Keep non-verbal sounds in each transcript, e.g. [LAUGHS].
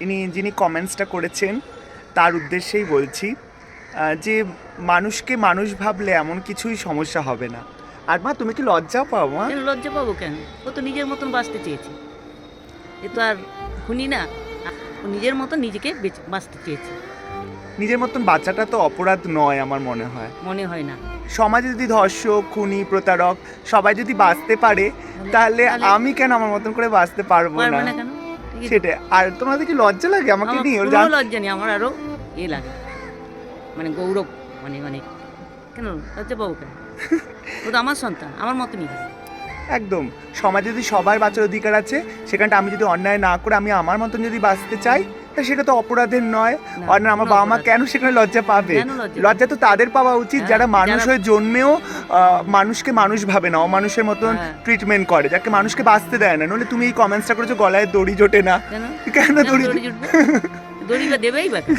ইনি যিনি কমেন্টসটা করেছেন তার উদ্দেশ্যেই বলছি যে মানুষকে মানুষ ভাবলে এমন কিছুই সমস্যা হবে না। আর মা তুমি কি লজ্জা পাও মা? লজ্জা পাবো কেন? ও তো নিজের মতন বাঁচতে চেয়েছে। এ তো আর খুনি না। ও নিজের মতন নিজেকে বেঁচে- বাঁচতে চেয়েছে। নিজের মতন বাচ্চাটা তো অপরাধ নয় আমার মনে হয়। মনে হয় না। সমাজে যদি ধর্ষক খুনি প্রতারক সবাই যদি বাঁচতে পারে তাহলে আমি কেন আমার মতন করে বাঁচতে পারব পারবে না? সেটাই। আর তোমাদের কি লজ্জা লাগে? আমাকে নিয়ে ওর কোনো লজ্জা নেই আমার আরও এ লাগে। মানে গৌরব মানে মানে কেন লজ্জা পাবো কেন? ও তো আমার সন্তান আমার মতনই। একদম। সমাজে যদি সবার বাঁচার অধিকার আছে সেখানটা আমি যদি অন্যায় না করে আমি আমার মতন যদি বাঁচতে চাই তা সেটা তো অপরাধের নয়। আর আমার বাবা মা কেন সেখানে লজ্জা পাবে? লজ্জা তো তাদের পাওয়া উচিত হ্যাঁ, যারা মানুষ হয়ে জন্মেও মানুষকে মানুষ ভাবে না অমানুষের মতন হ্যাঁ। ট্রিটমেন্ট করে যাকে মানুষকে বাঁচতে দেয় না। নলে তুমি এই কমেন্টসটা করেছ গলায় দড়ি জোটে না। কেন? দড়ি দড়ি জুটবে? দড়ি বা দেবেই বা? [LAUGHS]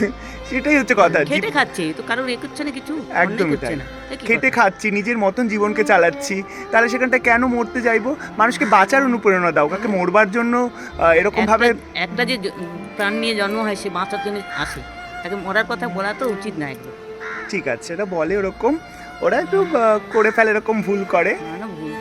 সেটাই হচ্ছে কথা। খেটে খাচ্ছে তো কারোর এ করছে না কিছু? একদমই তাই। না। খেটে খাচ্ছি নিজের মতন জীবনকে চালাচ্ছি। তাহলে সেখানটা কেন মরতে যাইবো? মানুষকে বাঁচার অনুপ্রেরণা দাও কাকে মরবার জন্য এরকম ভাবে একটা- একটা যে প্রাণ নিয়ে জন্ম হয় সে বাঁচার জন্য আসে। তাকে মরার কথা বলা তো উচিত না একদম। ঠিক আছে এটা বলে ওরকম। ওরা একটু করে ফেলে এরকম ভুল করে।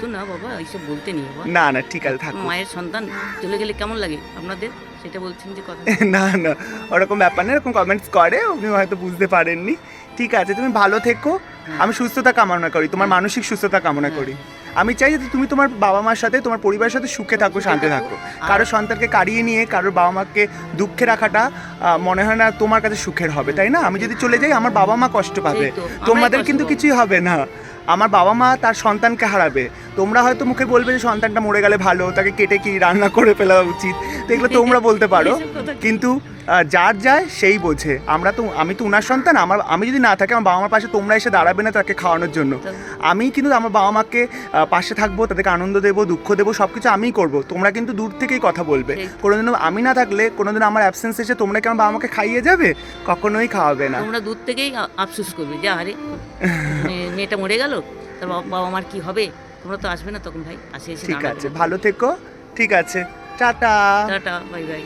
না না বাবা এইসব বলতে নেই বাবা। না না ঠিক আছে থাকো। মায়ের সন্তান চলে গেলে কেমন লাগে? আপনাদের? সেটা বলছেন যে কথা। [LAUGHS] না না ওরকম ব্যাপার না এরকম কমেন্টস করে আপনি হয়তো বুঝতে পারেননি। ঠিক আছে তুমি ভালো থেকো। আমি সুস্থতা কামনা করি তোমার মানসিক সুস্থতা কামনা হ্যাঁ। করি। আমি চাই যে তুমি তোমার বাবা মার সাথে তোমার পরিবারের সাথে সুখে থাকো শান্তি থাকো। কারও সন্তানকে কাড়িয়ে নিয়ে কারোর বাবা মাকে দুঃখে রাখাটা মনে হয় না তোমার কাছে সুখের হবে তাই না? আমি যদি চলে যাই আমার বাবা মা কষ্ট পাবে। তোমাদের কিন্তু কিছুই হবে না। আমার বাবা মা তার সন্তানকে হারাবে। তোমরা হয়তো মুখে বলবে যে সন্তানটা মরে গেলে ভালো তাকে কেটে কি রান্না করে ফেলা উচিত? তো এগুলো তোমরা বলতে পারো? [LAUGHS] কিন্তু যার যায় সেই বোঝে। আমরা তো আমি তো উনার সন্তান আমার আমি যদি না থাকি আমার বাবা মার পাশে তোমরা এসে দাঁড়াবে না তাকে খাওয়ানোর জন্য। আমি কিন্তু আমার বাবা মাকে পাশে থাকব তাদেরকে আনন্দ দেবো দুঃখ দেবো সব কিছু আমিই করব। তোমরা কিন্তু দূর থেকেই কথা বলবে। কোনোদিনও আমি না থাকলে কোনোদিন আমার অ্যাবসেন্স এসে তোমরা কি আমার বাবা আমাকে খাইয়ে যাবে কখনোই খাওয়াবে না। তোমরা দূর থেকেই আফসোস করবে যে আরে মেয়েটা মরে গেল তার বাবা আমার মার কি হবে? তোমরা তো আসবে না তখন ভাই আসে এসে ঠিক আছে ভালো থেকো ঠিক আছে টাটা। Tata bye bye.